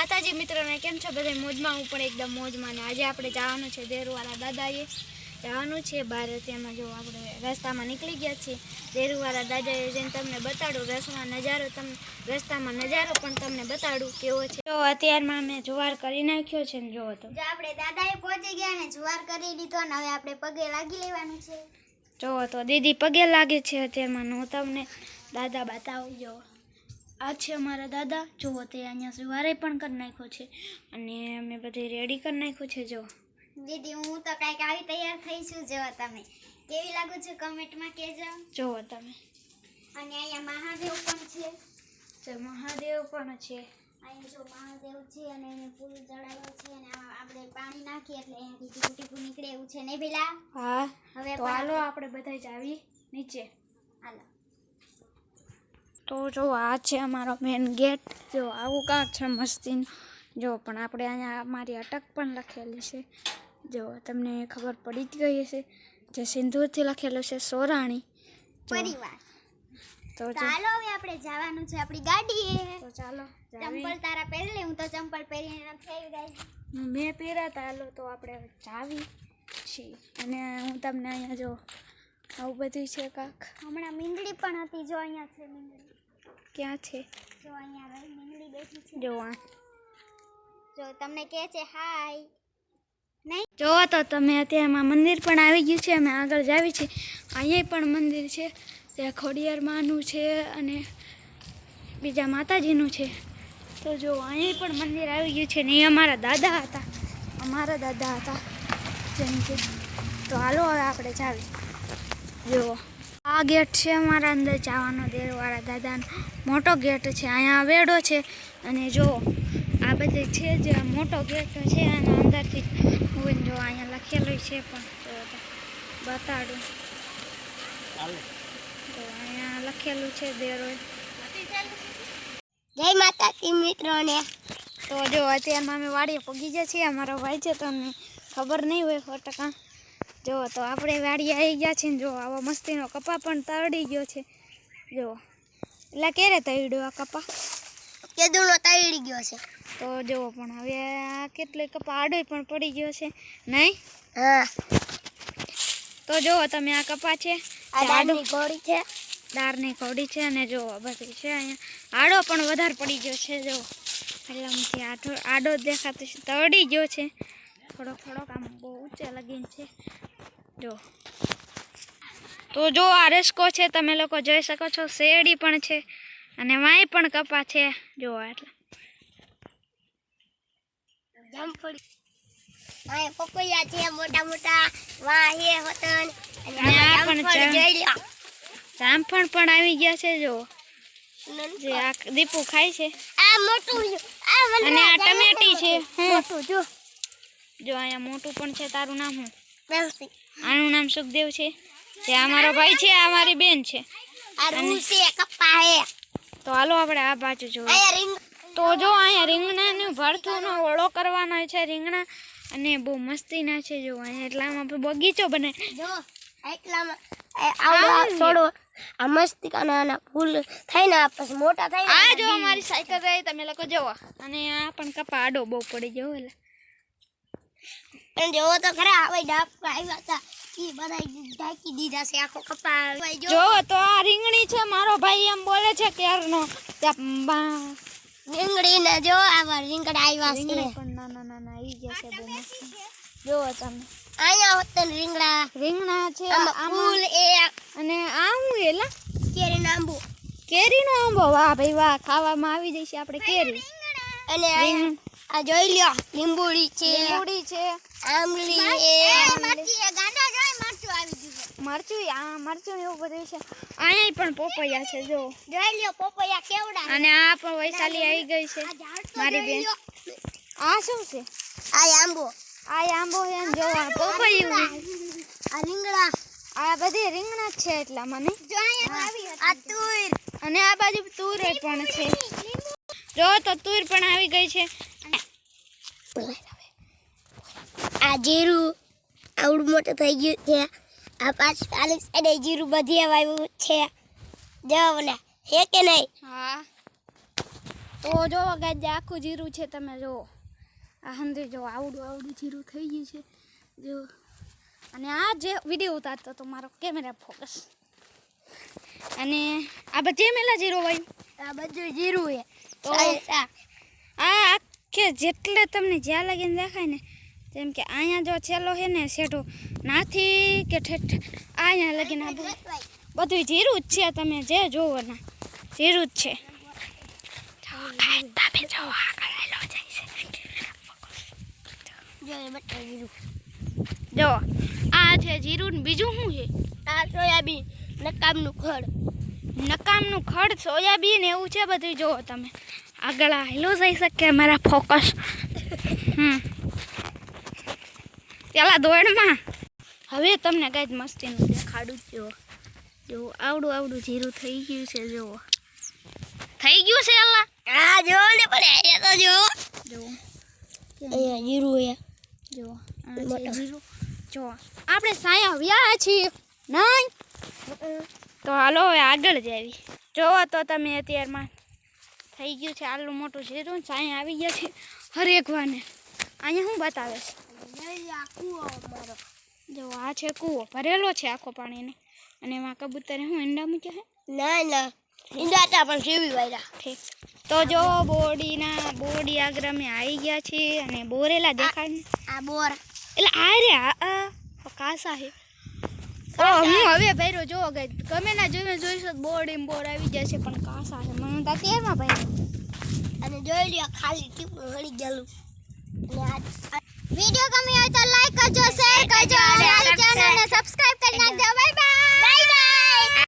માતાજી મિત્રોને કેમ છો? બધા મોજમાં? હું પણ એકદમ મોજમાં ને આજે આપણે જવાનું છે દેરુવાળા દાદાએ. જવાનું છે બહાર ત્યાંમાં જો આપણે રસ્તામાં નીકળી ગયા છીએ. દેરુવાળા દાદાએ જઈને તમને બતાડું રસમાં નજારો તમને રસ્તામાં નજારો પણ તમને બતાડું કેવો છે. તો અત્યારમાં મેં જુવાર કરી નાખ્યો છે ને જોવો તો. જો આપણે દાદાએ પહોંચી ગયા ને જુવાર કરી લીધો ને હવે આપણે પગે લાગી લેવાનું છે. જોવો તો દીદી પગે લાગે છે અત્યારમાં હું તમને દાદા બતાવું જો આ છે અમારા દાદા. જુઓ તે અહીંયા સુવારે પણ કરી નાખ્યો છે. અને અમે બધી રેડી કરી નાખ્યું છે જો દીદી હું તો કાંઈક આવી તૈયાર થઈ છું. જુઓ તમે. કેવી લાગુ છું કમેન્ટમાં કહેજો. જુઓ તમે. અને અહીંયા મહાદેવ પણ છે. તો મહાદેવ પણ છે. અહીંયા જો મહાદેવ છે અને એને ફૂલ ચડાવ્યો છે અને આપણે પાણી નાખીએ એટલે અહીંયાથી ટીપું ટીપું નીકળે એવું છે ને પેલા હા હવે હાલો આપણે બધા જ આવી નીચે. હાલો. તો જો આ છે અમારો મેન ગેટ જો આવું કાંક છે મસ્તીનું. જો પણ આપણે અહીંયા અમારી અટક પણ લખેલી છે. જો તમને ખબર પડી જ ગઈ હશે જે સિંદૂરથી લખેલું છે સોરાણી. પરિવાર. તો ચાલો હવે આપણે જવાનું છે આપણી ગાડીએ. તો ચાલો ચંપલ તારા પહેરી લે હું તો ચંપલ પહેરીને આવી ગઈ. મેં પહેરાતા હાલો તો આપણે જાવી છીએ. અને હું તમને અહીંયા જો આવું બધું છે કાંક. હમણાં મીંડળી પણ હતી જો અહીંયા છે મીંડળી ક્યાં છે? જો અહીંયા રહી મીંદડી બેઠી છે. જો આ. જો તમને કહે છે હાય નહીં? જોવો તો તમે અત્યારમાં મંદિર પણ આવી ગયું છે અમે આગળ જાવી છીએ. અહીંયા પણ મંદિર છે ત્યાં ખોડિયાર માનું છે અને બીજા માતાજીનું છે. તો જો અહીંયા પણ મંદિર આવી ગયું છે ને એ અમારા દાદા હતા. અમારા દાદા હતા. જેમ કે તો હાલો હવે આપણે જાવી. જુઓ. આ ગેટ છે અમારા અંદર જવાનો દેરવાળા દાદાનો. મોટો ગેટ છે, અહીંયા વેડો છે. અને જો આ બધે છે જે મોટો ગેટ છે અને અંદરથી હું જો અહીંયા લખેલું છે પણ બતાડું. તો અહીંયા લખેલું છે દેરો. જય માતાજી મિત્રોને. તો જો અત્યારમાં અમે વાડીએ પગી ગયા છીએ અમારો ભાઈ છે તો અમને ખબર નહીં હોય સો જો તો આપણે વાડી આવી ગયા છે ને જો આવો મસ્તીનો કપા પણ તળી ગયો છે. જો એટલે ક્યારે તળ્યો આ કપા? કેદુનો તળી ગયો છે. તો જુઓ પણ હવે આ કેટલે કપા આડો પણ પડી ગયો છે. નહીં? હા. તો જુઓ તમે આ કપા છે આ દાળની ગોળી છે. દાળની કવડી છે અને જો બધી છે અહીંયા. આડો પણ વધારે પડી ગયો છે જો. એટલે આડો આડો દેખાતો છે તળી ગયો છે. થોડોક થોડોક આમ બહુ ઊંચે લગીન છે. જો. તો જો આ રેસકો છે તમે લોકો જોઈ શકો છો શેરડી પણ છે અને વાંય પણ કપા છે. જો એટલે જામફળી. પપૈયા છે મોટા મોટા વાહ હે અને આ પણ જોઈ લો જામફળ પણ આવી ગયા છે જો. જે આ દીપુ ખાય છે. આ મોટું અને આ ટમેટી છે. મોટું જો. જો અહીંયા મોટું પણ છે તારું નામ હું બેસી આનું નામ સુખદેવ છે? જે અમારો ભાઈ છે આ મારી બેન છે. તો હાલો આપણે આ બાજુ જોઈએ તો જો અહીંયા રીંગણાને ભરથુંનો ઓળો કરવાનો છે રીંગણા. અને બહુ મસ્તીના છે જો અહીંયા એટલામાં આપણે બગીચો બને. જો એટલામાં છોડો આ મસ્તી આના ફૂલ થાય ને પછી મોટા થાય આ જો અમારી સાયકલ રહી તમે લોકો જોવો. અને આ પણ કપા આડો બહુ પડી ગયો એટલે. પણ જોવો તો ખરા હવે ડાબ આવ્યા હતા ઈ બધા ઢાંકી દીધા છે આખો કપા જો જો તો આ રીંગણી છે મારો ભાઈ એમ બોલે છે ક્યારનો. રીંગણી ને જો આવા રીંગણા આવ્યા છે. પણ નાના નાના આવી ગયા છે બહુ મસ્ત જોવો તમે. અહીંયા હોત રીંગણા. રીંગણા છે આમાં આમાં ફૂલ એ અને આ હું એલા. કેરી નો કેરીનો આંબો? વાહ ભાઈ વાહ ખાવામાં આવી જશે આપણે કેરી. અને આ જોઈ લ્યો લીંબુડી છે. લીંબુડી છે. આમલી એ ગાંડા જોઈ મરચું આવી ગયું મરચું આ મરચું ને એવું બધું છે. અહીંયા પણ પોપૈયા છે જો. જોઈ લ્યો પોપૈયા કેવડા અને આ પણ વૈશાલી આવી ગઈ છે મારી બેન. આ શું છે? આ આંબો. આ આંબો છે ને જો આ પોપૈયું આ રીંગણા. આ બધી રીંગણા છે એટલા મને. જો અહીંયા આવી આ તુર. અને આ બાજુ તુર પણ છે. જો તો તુર પણ આવી ગઈ છે આ જીરું આવડું મોટું થઈ ગયું છે. આ પાંચ ચાલીસ અને જીરું બધી આવ્યું છે. જો ને હે કે નહીં? હા. તો જો જે આખું જીરું છે તમે જો. આ હંધે જો આવડું આવડું જીરું થઈ ગયું છે. જો. અને આ જે વીડિયો ઉતારતો હતો મારો કેમેરા ફોકસ. અને આ બધી મેલા જીરો હોય. આ બધું જીરું છે. તો તો આ આખે જેટલે તમને જ્યાં લાગીને દેખાય ને જેમ કે અહીંયા જો છેલ્લો છે ને શેઠો નાથી કે ઠેઠ અહીંયા લગીને આ બધું. બધું જીરું જ છે તમે જે જોવો ના જીરું જ છે. જો ગાય તમે જો આગળ હેલો જાય છે જો એ બધા જીરું જો આ છે જીરું ને બીજું શું છે? આ સોયાબીન નકામનું ખડ. નકામનું ખડ સોયાબીન એવું છે બધું જુઓ તમે. આગળ હેલો જઈ શકે મારા ફોકસ હમ. પેલા દોડમાં. હવે તમને કાંઈ જ મસ્તીનું દેખાડું જુઓ જુઓ આવડું આવડું જીરું થઈ ગયું છે જુઓ. થઈ ગયું છે અલ્લા? હા જો ને પણ તો જો જુઓ. અહીંયા જીરું એ જુઓ. આ જીરું. જો આપણે સાયા વ્યા છીએ. નહીં? તો હાલો હવે આગળ જાવી. જોવો તો તમે અત્યારમાં થઈ ગયું છે આટલું મોટું જીરું ને સાયા આવી ગયા છે હરેક વાને. અહીંયા શું બતાવે છે જો આ છે કૂવો. ભરેલો છે આખો પાણીને. અને એમાં કબૂતરે હું ઈંડા મૂક્યા છે? ના ના. ઈંડાતા પણ સીવી વાયરા. ઠીક. તો જો બોડીના બોડી આગળ અમે આવી ગયા છે અને બોરેલા દેખાડ આ બોર. એટલે આ રે આ કાસા છે હું હવે ભર્યો જો ગઈ. ગમે ના જોઈને જોઈશું બોર્ડ એમ બોર આવી જશે પણ કાસા છે. મને તો તેરમાં ભાઈ અને જોઈ લ્યો ખાલી ટીપું હળી ગયેલું. અને આ વિડિયો ગમ્યો હોય તો લાઈક કરજો શેર કરજો અને ચેનલને સબસ્ક્રાઇબ કરી નાખજો. Bye bye